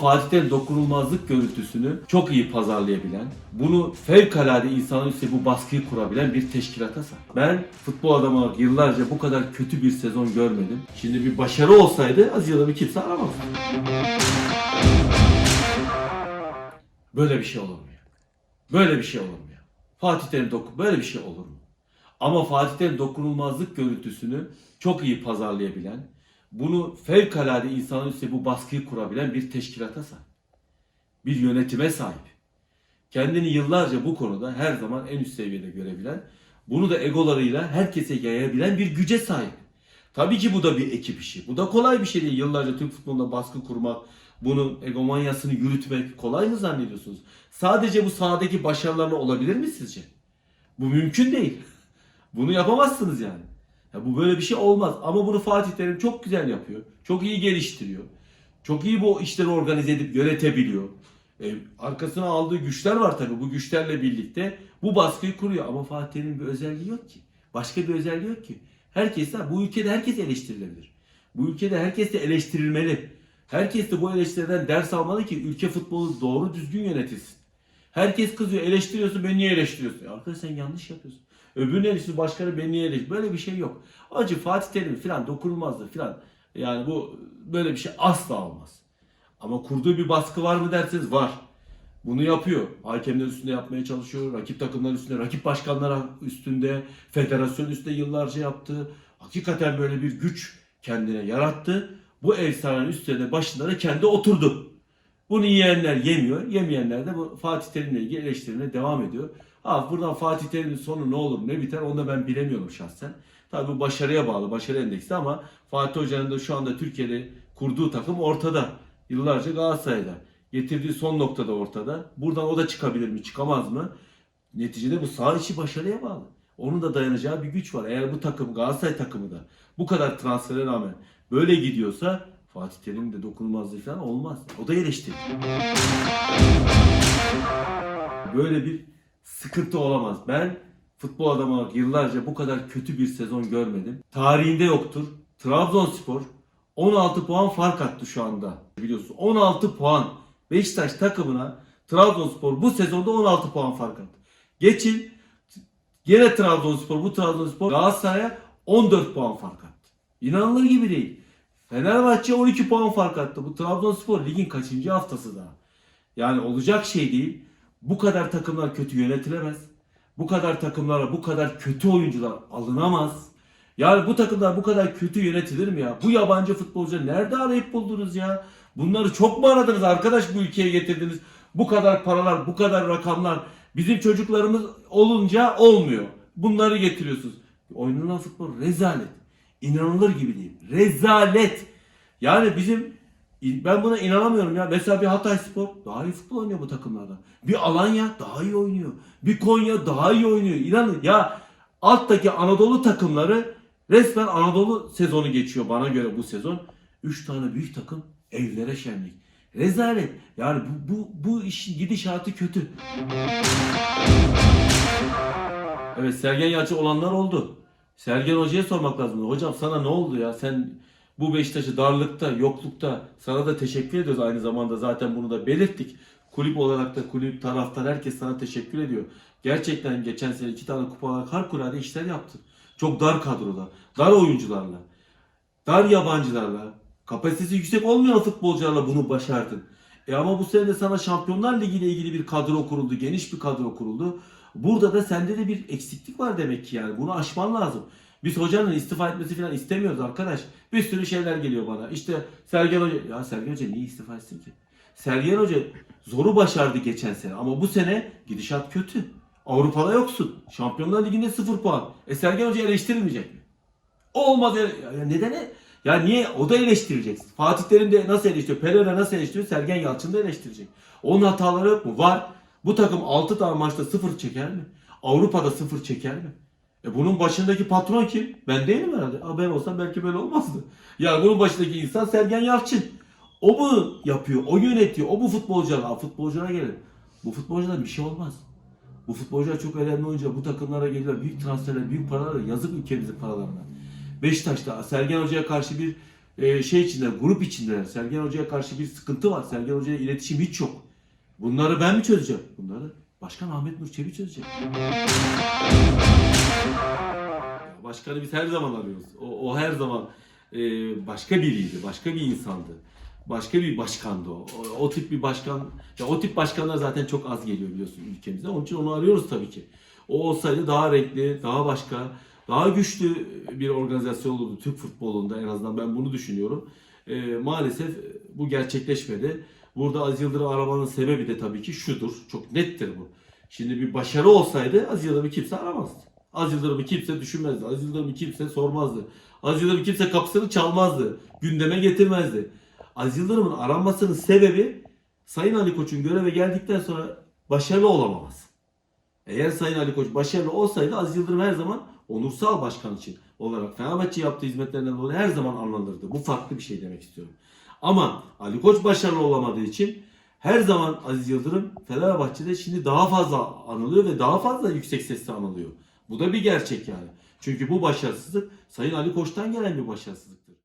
Fatih'ten dokunulmazlık görüntüsünü çok iyi pazarlayabilen, bunu fevkalade insanın üstüne bu baskıyı kurabilen bir teşkilata sahip. Ben futbol adamı olarak yıllarca bu kadar kötü bir sezon görmedim. Şimdi bir başarı olsaydı az bir kimse aramaz. Böyle bir şey olur mu? Böyle bir şey olur mu ya? Fatih'ten dokun böyle bir şey olur mu? Ama Fatih'ten dokunulmazlık görüntüsünü çok iyi pazarlayabilen, bunu fevkalade insanın üstüne bu baskıyı kurabilen bir teşkilata sahip. Bir yönetime sahip. Kendini yıllarca bu konuda her zaman en üst seviyede görebilen, bunu da egolarıyla herkese yayabilen bir güce sahip. Tabii ki bu da bir ekip işi. Bu da kolay bir şey değil. Yıllarca Türk futbolunda baskı kurmak, bunun egomanyasını yürütmek kolay mı zannediyorsunuz? Sadece bu sahadaki başarılarla olabilir mi sizce? Bu mümkün değil. Bunu yapamazsınız yani. Ya bu böyle bir şey olmaz. Ama bunu Fatih Terim çok güzel yapıyor. Çok iyi geliştiriyor. Çok iyi bu işleri organize edip yönetebiliyor. E, arkasına aldığı güçler var tabii. Bu güçlerle birlikte bu baskıyı kuruyor. Ama Fatih Terim'in bir özelliği yok ki. Başka bir özelliği yok ki. Herkes bu ülkede herkes eleştirilebilir. Bu ülkede herkes de eleştirilmeli. Herkes de bu eleştiriden ders almalı ki ülke futbolu doğru düzgün yönetilsin. Herkes kızıyor, eleştiriyorsun, beni niye eleştiriyorsun? Ya arkadaş sen yanlış yapıyorsun. Öbürünün eleştiriyor, başkanı beni eleştiriyor? Böyle bir şey yok. Acı Fatih Terim falan dokunulmazdı falan. Yani bu böyle bir şey asla olmaz. Ama kurduğu bir baskı var mı derseniz var. Bunu yapıyor. Hakemler üstünde yapmaya çalışıyor. Rakip takımlar üstünde, rakip başkanlar üstünde, federasyon üstünde yıllarca yaptı. Hakikaten böyle bir güç kendine yarattı. Bu efsanenin üstüne de başında da kendi oturdu. Bunu yiyenler yemiyor. Yemeyenler de bu Fatih Terim'le ilgili eleştirine devam ediyor. Ha buradan Fatih Terim'in sonu ne olur ne biter onu da ben bilemiyorum şahsen. Tabii bu başarıya bağlı, başarı endeksi ama Fatih Hoca'nın da şu anda Türkiye'de kurduğu takım ortada. Yıllarca Galatasaray'da. Getirdiği son noktada ortada. Buradan o da çıkabilir mi, çıkamaz mı? Neticede bu sağ içi başarıya bağlı. Onun da dayanacağı bir güç var. Eğer bu takım Galatasaray takımı da bu kadar transfere rağmen böyle gidiyorsa Fatih Terim'in de dokunulmazlığı falan olmaz. O da eleştirir. Böyle bir sıkıntı olamaz. Ben futbol adamı olarak yıllarca bu kadar kötü bir sezon görmedim. Tarihinde yoktur. Trabzonspor 16 puan fark attı şu anda. Biliyorsunuz 16 puan. Beşiktaş takımına Trabzonspor bu sezonda 16 puan fark attı. Geçin gene Trabzonspor bu Trabzonspor Galatasaray'a 14 puan fark attı. İnanılır gibi değil. Fenerbahçe 12 puan fark attı. Bu Trabzonspor ligin kaçıncı haftası daha? Yani olacak şey değil. Bu kadar takımlar kötü yönetilemez. Bu kadar takımlara bu kadar kötü oyuncular alınamaz. Yani bu takımlar bu kadar kötü yönetilir mi ya? Bu yabancı futbolcuları nerede arayıp buldunuz ya? Bunları çok mu aradınız arkadaş bu ülkeye getirdiniz? Bu kadar paralar, bu kadar rakamlar bizim çocuklarımız olunca olmuyor. Bunları getiriyorsunuz. Oynanan futbol rezalet. İnanılır gibi değil. Rezalet. Yani bizim ben buna inanamıyorum ya. Mesela bir Hatay Spor daha iyi futbol oynuyor bu takımlarda. Bir Alanya daha iyi oynuyor. Bir Konya daha iyi oynuyor. İnanın ya alttaki Anadolu takımları resmen Anadolu sezonu geçiyor bana göre bu sezon. 3 tane büyük takım evlere şenlik. Rezalet. Yani bu, bu, bu işin gidişatı kötü. Evet Sergen Yalçın olanlar oldu. Sergen Hoca'ya sormak lazım. Hocam sana ne oldu ya? Sen bu Beşiktaş'ı darlıkta, yoklukta sana da teşekkür ediyoruz aynı zamanda zaten bunu da belirttik. Kulüp olarak da kulüp taraftar herkes sana teşekkür ediyor. Gerçekten geçen sene iki tane kupa olarak harikulade işler yaptın. Çok dar kadroda, dar oyuncularla, dar yabancılarla, kapasitesi yüksek olmayan futbolcularla bunu başardın. E ama bu sene de sana Şampiyonlar Ligi ile ilgili bir kadro kuruldu, geniş bir kadro kuruldu. Burada da sende de bir eksiklik var demek ki yani. Bunu aşman lazım. Biz hocanın istifa etmesi falan istemiyoruz arkadaş. Bir sürü şeyler geliyor bana. İşte Sergen Hoca, ya Sergen Hoca niye istifa etsin ki? Sergen Hoca zoru başardı geçen sene ama bu sene gidişat kötü. Avrupa'da yoksun. Şampiyonlar Ligi'nde 0 puan. E Sergen Hoca eleştirilmeyecek mi? Olmaz. Ya, ya neden? Ya niye? O da eleştirecek. Fatih Terim de nasıl eleştiriyor? Pereira nasıl eleştiriyor? Sergen Yalçın da eleştirecek. Onun hataları yok mu? Var. Bu takım 6 tane maçta 0 çeker mi? Avrupa'da 0 çeker mi? E bunun başındaki patron kim? Ben değilim herhalde. Aa, ben olsam belki böyle olmazdı. Ya bunun başındaki insan Sergen Yalçın. O mu yapıyor? O yönetiyor. O bu futbolcular. Aa, futbolculara gelin. Bu futbolcular bir şey olmaz. Bu futbolcular çok önemli oyuncu. Bu takımlara geliyor. Büyük transferler, büyük paralar. Yazık ülkemizin paralarına. Beşiktaş'ta Sergen Hoca'ya karşı bir e, şey içinde, grup içindeler. Sergen Hoca'ya karşı bir sıkıntı var. Sergen Hoca'ya iletişim hiç yok. Bunları ben mi çözeceğim? Bunları Başkan Ahmet Nur Çebi çözecek. Başkanı biz her zaman arıyoruz. O, o her zaman e, başka biriydi, başka bir insandı. Başka bir başkandı o. o. o tip bir başkan, ya o tip başkanlar zaten çok az geliyor biliyorsun ülkemize. Onun için onu arıyoruz tabii ki. O olsaydı daha renkli, daha başka, daha güçlü bir organizasyon olurdu Türk futbolunda en azından ben bunu düşünüyorum. E, maalesef bu gerçekleşmedi. Burada Aziz Yıldırım aramanın sebebi de tabii ki şudur. Çok nettir bu. Şimdi bir başarı olsaydı Aziz Yıldırım'ı kimse aramazdı. Aziz Yıldırım'ı kimse düşünmezdi. Aziz Yıldırım'ı kimse sormazdı. Aziz Yıldırım kimse kapısını çalmazdı. Gündeme getirmezdi. Aziz Yıldırım'ın aranmasının sebebi Sayın Ali Koç'un göreve geldikten sonra başarılı olamaması. Eğer Sayın Ali Koç başarılı olsaydı Aziz Yıldırım her zaman onursal başkan için olarak Fenerbahçe yaptığı hizmetlerinden dolayı her zaman anılırdı. Bu farklı bir şey demek istiyorum. Ama Ali Koç başarılı olamadığı için her zaman Aziz Yıldırım Fenerbahçe'de şimdi daha fazla anılıyor ve daha fazla yüksek sesle anılıyor. Bu da bir gerçek yani. Çünkü bu başarısızlık Sayın Ali Koç'tan gelen bir başarısızlık.